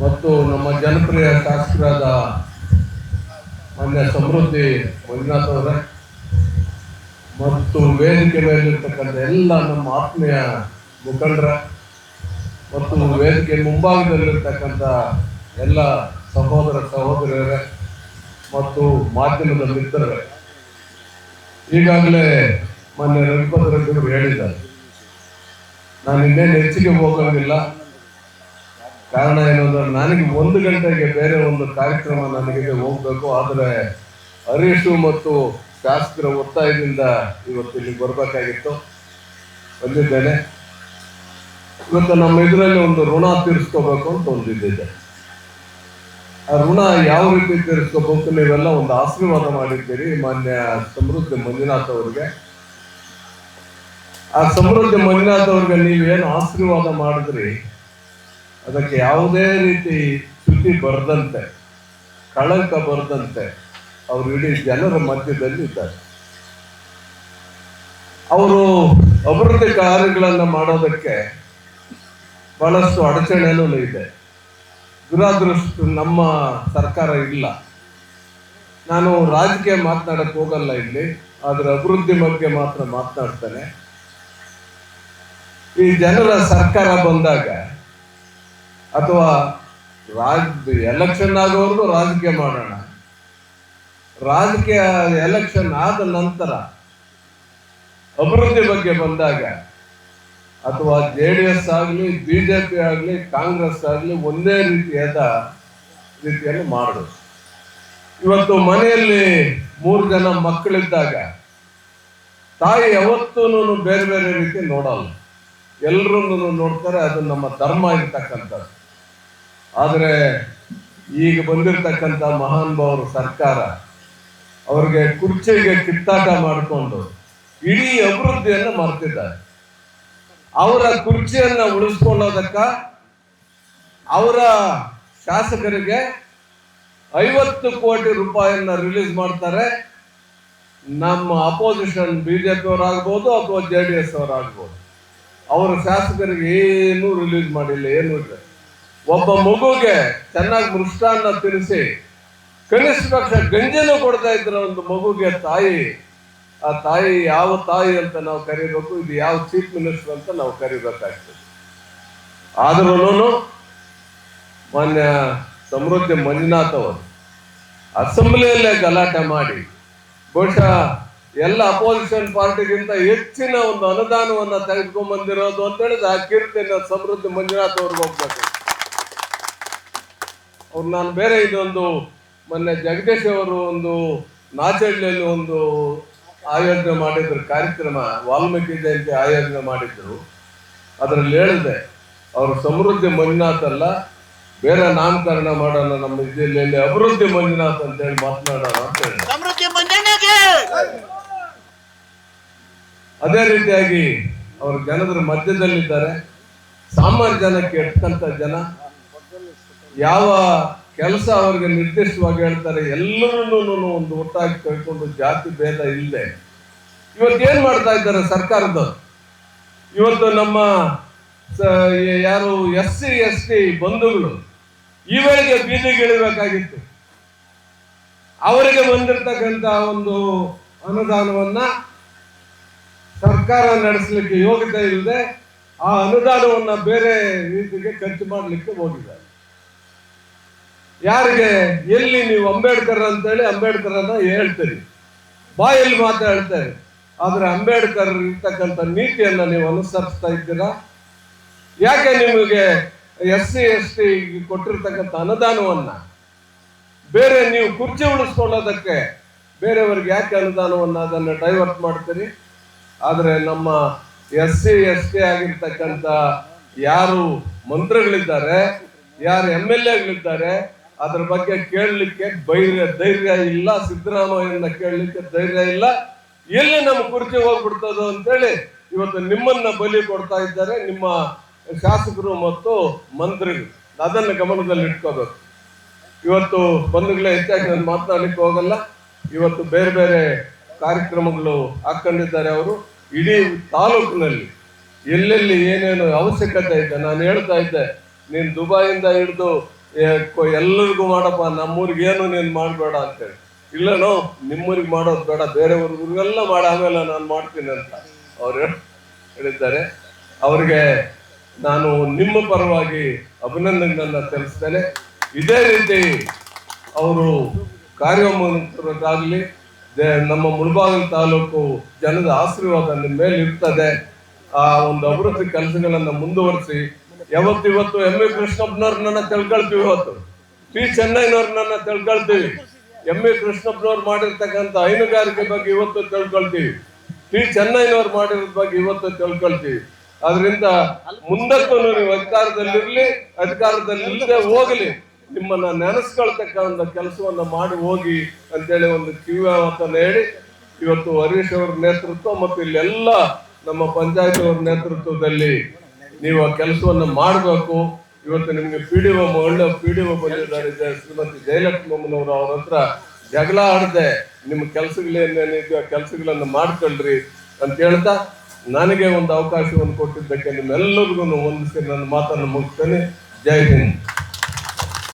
ಮತ್ತು ನಮ್ಮ ಜನಪ್ರಿಯ ಶಾಸಕರಾದ ಮಾನ್ಯ ಸಮೃದ್ಧಿ ಮಂಜುನಾಥ್ ಅವರೇ, ಮತ್ತು ವೇದಿಕೆ ಮೇಲಿರ್ತಕ್ಕಂಥ ಎಲ್ಲ ನಮ್ಮ ಆತ್ಮೀಯ ಮುಖಂಡರ, ಮತ್ತು ವೇದಿಕೆ ಮುಂಭಾಗದಲ್ಲಿರ್ತಕ್ಕಂಥ ಎಲ್ಲ ಸಹೋದರ ಸಹೋದರಿಯರೇ, ಮತ್ತು ಮಾಧ್ಯಮದ ಮಿತ್ರರೇ. ಈಗಾಗಲೇ ಮೊನ್ನೆ ರಘುಪತಿ ಹೇಳಿದ್ದಾರೆ. ನಾನು ಇನ್ನೇನು ಹೆಚ್ಚಿಗೆ ಹೋಗೋಂಗಿಲ್ಲ. ಕಾರಣ ಏನು ಅಂದ್ರೆ ನನಗೆ ಒಂದು ಗಂಟೆಗೆ ಬೇರೆ ಒಂದು ಕಾರ್ಯಕ್ರಮ ನನಗೆ ಹೋಗ್ಬೇಕು. ಆದರೆ ಹರೀಶು ಮತ್ತು ಶಾಸಕರ ಒತ್ತಾಯದಿಂದ ಇವತ್ತು ಇಲ್ಲಿ ಬರಬೇಕಾಗಿತ್ತು. ಬಂದಿದ್ದೇನೆ. ಇವತ್ತು ನಮ್ಮ ಇದರಲ್ಲಿ ಒಂದು ಋಣ ತೀರಿಸ್ಕೋಬೇಕು ಅಂತ ಒಂದಿದ್ದಿದೆ. ಆ ಋಣ ಯಾವ ರೀತಿ ತೀರಿಸ್ಕೋಬೇಕು ನೀವೆಲ್ಲ ಒಂದು ಆಶೀರ್ವಾದ ಮಾಡಿದ್ದೀರಿ ಮಾನ್ಯ ಸಮೃದ್ಧಿ ಮಂಜುನಾಥ್ ಅವರಿಗೆ. ಆ ಸಮೃದ್ಧಿ ಮಂಜುನಾಥ್ ಅವ್ರಿಗೆ ನೀವೇನು ಆಶೀರ್ವಾದ ಮಾಡಿದ್ರಿ? ಅದಕ್ಕೆ ಯಾವುದೇ ರೀತಿ ಸುದ್ದಿ ಬರದಂತೆ, ಕಳಂಕ ಬರದಂತೆ, ಅವರು ಇಡೀ ಜನರ ಮಧ್ಯದಲ್ಲಿ ಇದ್ದಾರೆ ಅವರು ಅಭಿವೃದ್ಧಿ ಕಾರ್ಯಗಳನ್ನು ಮಾಡೋದಕ್ಕೆ ಬಹಳಷ್ಟು ಅಡಚಣೆನೂ ಇದೆ. ದುರಾದೃಷ್ಟ ನಮ್ಮ ಸರ್ಕಾರ ಇಲ್ಲ. ನಾನು ರಾಜಕೀಯ ಮಾತನಾಡಕ್ಕೆ ಹೋಗಲ್ಲ ಇಲ್ಲಿ, ಆದರೆ ಅಭಿವೃದ್ಧಿ ಬಗ್ಗೆ ಮಾತ್ರ ಮಾತನಾಡ್ತೇನೆ. ಈ ಜನರ ಸರ್ಕಾರ ಬಂದಾಗ ಅಥವಾ ರಾಜ್ ಎಲೆಕ್ಷನ್ ಆಗೋವರೆಗೂ ರಾಜಕೀಯ ಮಾಡೋಣ. ರಾಜಕೀಯ ಎಲೆಕ್ಷನ್ ಆದ ನಂತರ ಅಭಿವೃದ್ಧಿ ಬಗ್ಗೆ ಬಂದಾಗ, ಅಥವಾ ಜೆ ಡಿ ಎಸ್ ಆಗಲಿ ಬಿಜೆಪಿ ಆಗಲಿ, ಕಾಂಗ್ರೆಸ್ ಆಗಲಿ ಒಂದೇ ರೀತಿಯಾದ ರೀತಿಯಲ್ಲಿ ಮಾಡೋದು. ಇವತ್ತು ಮನೆಯಲ್ಲಿ ಮೂರು ಜನ ಮಕ್ಕಳಿದ್ದಾಗ, ತಾಯಿ ಯಾವತ್ತೂ ಬೇರೆ ಬೇರೆ ರೀತಿ ನೋಡಲ್ಲ. ಎಲ್ಲರೂ ನೋಡ್ತಾರೆ, ಅದು ನಮ್ಮ ಧರ್ಮ ಇರ್ತಕ್ಕಂಥದ್ದು. ಆದರೆ ಈಗ ಬಂದಿರತಕ್ಕಂಥ ಮಹಾನುಭಾವರು ಸರ್ಕಾರ ಅವ್ರಿಗೆ ಕುರ್ಚಿಗೆ ಕಿತ್ತಾಟ ಮಾಡಿಕೊಂಡು ಇಡೀ ಅಭಿವೃದ್ಧಿಯನ್ನು ಮಾಡ್ತಿದ್ದಾರೆ. ಅವರ ಕುರ್ಚಿಯನ್ನು ಉಳಿಸ್ಕೊಳ್ಳೋದಕ್ಕ ಅವರ ಶಾಸಕರಿಗೆ ಐವತ್ತು ಕೋಟಿ ರೂಪಾಯಿಯನ್ನ ರಿಲೀಸ್ ಮಾಡ್ತಾರೆ. ನಮ್ಮ ಅಪೋಸಿಷನ್ ಬಿಜೆಪಿ ಅವರಾಗ್ಬೋದು ಅಥವಾ ಜೆ ಡಿ ಎಸ್ ಅವರಾಗ್ಬೋದು. ಅವರ ಶಾಸಕರಿಗೆ ಏನೂ ರಿಲೀಸ್ ಮಾಡಿಲ್ಲ, ಏನು ಇಲ್ಲ. ಒಬ್ಬ ಮಗುಗೆ ಚೆನ್ನಾಗಿ ಮೃಷ್ಟಾನ್ನ ತಿನ್ನಿಸಿ, ಕನಿಷ್ಠ ಪಕ್ಷ ಗಂಜಿನೂ ಕೊಡ್ತಾ ಇದ್ರ ಒಂದು ಮಗುಗೆ ತಾಯಿ. ಆ ತಾಯಿ ಯಾವ ತಾಯಿ ಅಂತ ನಾವು ಕರಿಬೇಕು, ಇದು ಯಾವ ಚೀಫ್ ಮಿನಿಸ್ಟರ್ ಅಂತ ನಾವು ಕರಿಬೇಕಾಗ್ತದೆ. ಆದ್ರೂ ಮಾನ್ಯ ಸಮೃದ್ಧಿ ಮಂಜುನಾಥ್ ಅವರು ಅಸೆಂಬ್ಲಿಯಲ್ಲೇ ಗಲಾಟೆ ಮಾಡಿ, ಬಹುಶಃ ಎಲ್ಲ ಅಪೋಸಿಷನ್ ಪಾರ್ಟಿಗಿಂತ ಹೆಚ್ಚಿನ ಒಂದು ಅನುದಾನವನ್ನ ತೆಗೆದುಕೊಂಡ್ ಬಂದಿರೋದು ಅಂತ ಹೇಳಿದ್ರೆ ಆ ಕೀರ್ತಿನ ಸಮೃದ್ಧಿ ಮಂಜುನಾಥ್ ಅವ್ರಿಗೆ ಹೋಗ್ಬೇಕು. ಅವ್ರು ನಾನು ಬೇರೆ ಇದೊಂದು ಮೊನ್ನೆ ಜಗದೀಶ್ ಅವರು ಒಂದು ನಾಚಳ್ಳಿಯಲ್ಲಿ ಒಂದು ಆಯೋಜನೆ ಮಾಡಿದ್ರು ಕಾರ್ಯಕ್ರಮ ವಾಲ್ಮೀಕಿ ಜಯಂತಿ ಆಯೋಜನೆ ಮಾಡಿದ್ರು. ಅದರಲ್ಲಿ ಹೇಳಿದೆ ಅವರು ಸಮೃದ್ಧಿ ಮಂಜುನಾಥ್ ಅಲ್ಲ ಬೇರೆ ನಾಮಕರಣ ಮಾಡೋಣ ನಮ್ಮ ಜಿಲ್ಲೆಯಲ್ಲಿ ಅಭಿವೃದ್ಧಿ ಮಂಜುನಾಥ್ ಅಂತ ಹೇಳಿ ಮಾತನಾಡೋಣ ಅಂತ ಹೇಳಿ ಅದೇ ರೀತಿಯಾಗಿ ಅವರು ಜನರ ಮಧ್ಯದಲ್ಲಿದ್ದಾರೆ. ಸಾಮಾನ್ಯ ಜನಕ್ಕೆ ಎಟ್ಕಂತ ಜನ? ಯಾವ ಕೆಲಸ ಅವ್ರಿಗೆ ನಿರ್ದಿಷ್ಟವಾಗಿ ಹೇಳ್ತಾರೆ ಎಲ್ಲರನ್ನೂ ಒಂದು ಒಟ್ಟಾಗಿ ಕಳ್ಕೊಂಡು ಜಾತಿ ಭೇದ ಇಲ್ಲದೆ. ಇವತ್ತು ಏನ್ ಮಾಡ್ತಾ ಇದ್ದಾರೆ ಸರ್ಕಾರದ ಇವತ್ತು ನಮ್ಮ ಯಾರು ಎಸ್ ಸಿ, ಎಸ್ ಟಿ ಬಂಧುಗಳು ಇವೆಗೆ ಬೀದಿಗೆ ಇಳಿಬೇಕಾಗಿತ್ತು ಅವರಿಗೆ ಬಂದಿರತಕ್ಕಂತ ಒಂದು ಅನುದಾನವನ್ನ ಸರ್ಕಾರ ನಡೆಸಲಿಕ್ಕೆ ಯೋಗ್ಯತೆ ಇಲ್ಲದೆ ಆ ಅನುದಾನವನ್ನ ಬೇರೆ ರೀತಿಗೆ ಖರ್ಚು ಮಾಡಲಿಕ್ಕೆ ಹೋಗಿದ್ದಾರೆ. ಯಾರಿಗೆ? ಎಲ್ಲಿ ನೀವು ಅಂಬೇಡ್ಕರ್ ಅಂತೇಳಿ ಅಂಬೇಡ್ಕರ್ ಅಂತ ಹೇಳ್ತೀರಿ. ಬಾಯಲ್ಲಿ ಮಾತಾಡ್ತಾರೆ ಆದ್ರೆ ಅಂಬೇಡ್ಕರ್ ಇರ್ತಕ್ಕಂಥ ನೀತಿಯನ್ನ ನೀವು ಅನುಸರಿಸ್ತಾ ಇದ್ದೀರಾ? ಯಾಕೆ ನಿಮಗೆ ಎಸ್ ಸಿ, ಎಸ್ ಟಿ ಕೊಟ್ಟಿರ್ತಕ್ಕಂಥ ಅನುದಾನವನ್ನ? ಬೇರೆ ನೀವು ಕುರ್ಚಿ ಉಳಿಸ್ಕೊಳ್ಳೋದಕ್ಕೆ ಬೇರೆಯವ್ರಿಗೆ ಯಾಕೆ ಅನುದಾನವನ್ನ ಅದನ್ನು ಡೈವರ್ಟ್ ಮಾಡ್ತೀರಿ? ಆದರೆ ನಮ್ಮ ಎಸ್ ಸಿ, ಎಸ್ ಟಿ ಆಗಿರ್ತಕ್ಕಂಥ ಯಾರು ಮಂತ್ರಿಗಳಿದ್ದಾರೆ, ಯಾರು ಎಂ ಎಲ್ ಎಗಳಿದ್ದಾರೆ ಅದ್ರ ಬಗ್ಗೆ ಕೇಳಲಿಕ್ಕೆ ಧೈರ್ಯ ಧೈರ್ಯ ಇಲ್ಲ, ಸಿದ್ದರಾಮಯ್ಯನ ಕೇಳಲಿಕ್ಕೆ ಧೈರ್ಯ ಇಲ್ಲ. ಎಲ್ಲಿ ನಮ್ಮ ಕುರ್ಚಿ ಹೋಗ್ಬಿಡ್ತದೋ ಅಂತೇಳಿ ಇವತ್ತು ನಿಮ್ಮನ್ನ ಬಲಿ ಕೊಡ್ತಾ ಇದ್ದಾರೆ ನಿಮ್ಮ ಶಾಸಕರು ಮತ್ತು ಮಂತ್ರಿಗಳು. ಅದನ್ನು ಗಮನದಲ್ಲಿ ಇಟ್ಕೋಬೇಕು. ಇವತ್ತು ಬಂಧುಗಳೇ ಹೆಚ್ಚಾಗಿ ನಾನು ಮಾತನಾಡಲಿಕ್ಕೆ ಹೋಗಲ್ಲ. ಇವತ್ತು ಬೇರೆ ಬೇರೆ ಕಾರ್ಯಕ್ರಮಗಳು ಹಾಕೊಂಡಿದ್ದಾರೆ ಅವರು. ಇಡೀ ತಾಲೂಕಿನಲ್ಲಿ ಎಲ್ಲೆಲ್ಲಿ ಏನೇನು ಅವಶ್ಯಕತೆ ಇದೆ, ನಾನು ಹೇಳ್ತಾ ಇದ್ದೆ, ನೀನು ದುಬಾಯಿಂದ ಹಿಡಿದು ಎಲ್ಲರಿಗೂ ಮಾಡಪ್ಪ, ನಮ್ಮೂರಿಗೆ ಏನು ನೀನು ಮಾಡಬೇಡ ಅಂತೇಳಿ. ಇಲ್ಲನೋ, ನಿಮ್ಮೂರಿಗೆ ಮಾಡೋದು ಬೇಡ ಬೇರೆ ಊರಿಗೆಲ್ಲ ಮಾಡಿ, ಆಮೇಲೆ ನಾನು ಮಾಡ್ತೀನಿ ಅಂತ ಅವ್ರು ಹೇಳಿದ್ದಾರೆ. ಅವರಿಗೆ ನಾನು ನಿಮ್ಮ ಪರವಾಗಿ ಅಭಿನಂದನೆಗಳನ್ನ ತಿಳಿಸ್ತೇನೆ ಇದೇ ರೀತಿ ಅವರು ಕಾರ್ಯೋನ್ಮುಖರಾಗಲಿ ನಮ್ಮ ಮುಳಬಾಗಿಲು ತಾಲೂಕು ಜನದ ಆಶೀರ್ವಾದ ನಿಮ್ಮ ಮೇಲೆ ಇರ್ತದೆ. ಆ ಒಂದು ಅಭಿವೃದ್ಧಿ ಕೆಲಸಗಳನ್ನು ಮುಂದುವರಿಸಿ ಯಾವತ್ತಿವತ್ತು ಎಂ ಎ ಕೃಷ್ಣಪ್ಪನವ್ರನ್ನ ತಿಳ್ಕೊಳ್ತೀವಿ ಇವತ್ತು. ಟಿ ಚೆನ್ನೈನವ್ರನ್ನ ತಿಳ್ಕೊಳ್ತೀವಿ. ಎಂ ಎ ಕೃಷ್ಣಪ್ಪನವ್ರು ಮಾಡಿರ್ತಕ್ಕಂಥ ಹೈನುಗಾರಿಕೆ ಬಗ್ಗೆ ಇವತ್ತು ತಿಳ್ಕೊಳ್ತೀವಿ. ಟಿ ಚೆನ್ನೈನವ್ರು ಮಾಡಿರೋದ್ ಬಗ್ಗೆ ಇವತ್ತು ತಿಳ್ಕೊಳ್ತೀವಿ. ಅದರಿಂದ ಮುಂದಕ್ಕೂ ನೀವು ಅಧಿಕಾರದಲ್ಲಿರ್ಲಿ, ಅಧಿಕಾರದಲ್ಲಿಲ್ಲದೆ ಹೋಗಲಿ. ನಿಮ್ಮನ್ನ ನೆನೆಸ್ಕೊಳ್ತಕ್ಕಂಥ ಕೆಲಸವನ್ನ ಮಾಡಿ ಹೋಗಿ ಅಂತೇಳಿ ಒಂದು ಕಿವಿಮಾತನ್ನ ಹೇಳಿ, ಇವತ್ತು ಹರೀಶ್ ಅವ್ರ ನೇತೃತ್ವ ಮತ್ತು ಇಲ್ಲೆಲ್ಲ ನಮ್ಮ ಪಂಚಾಯತ್ ಅವ್ರ ನೇತೃತ್ವದಲ್ಲಿ ನೀವು ಆ ಕೆಲಸವನ್ನು ಮಾಡಬೇಕು. ಇವತ್ತು ನಿಮಗೆ ಪಿ ಡಿ ಒ ಒಳ್ಳೆ ಪಿ ಡಿ ಒ ಬಂದಿದ್ದಾರೆ. ಶ್ರೀಮತಿ ಜಯಲಕ್ಷ್ಮಮ್ಮನವರು ಅವ್ರ ಹತ್ರ ಜಗಳ ಆಡದೆ ನಿಮ್ಮ ಕೆಲಸಗಳೇನೇನಿದೆ ಆ ಕೆಲಸಗಳನ್ನು ಮಾಡ್ಕೊಳ್ರಿ ಅಂತ ಹೇಳ್ತಾ ನನಗೆ ಒಂದು ಅವಕಾಶವನ್ನು ಕೊಟ್ಟಿದ್ದಕ್ಕೆ ನಿಮ್ಮೆಲ್ಲರಿಗೂ ಒಂದಿಸಿ ನನ್ನ ಮಾತನ್ನು ಮುಗಿಸ್ತೇನೆ. ಜೈ ಹಿಂದ್.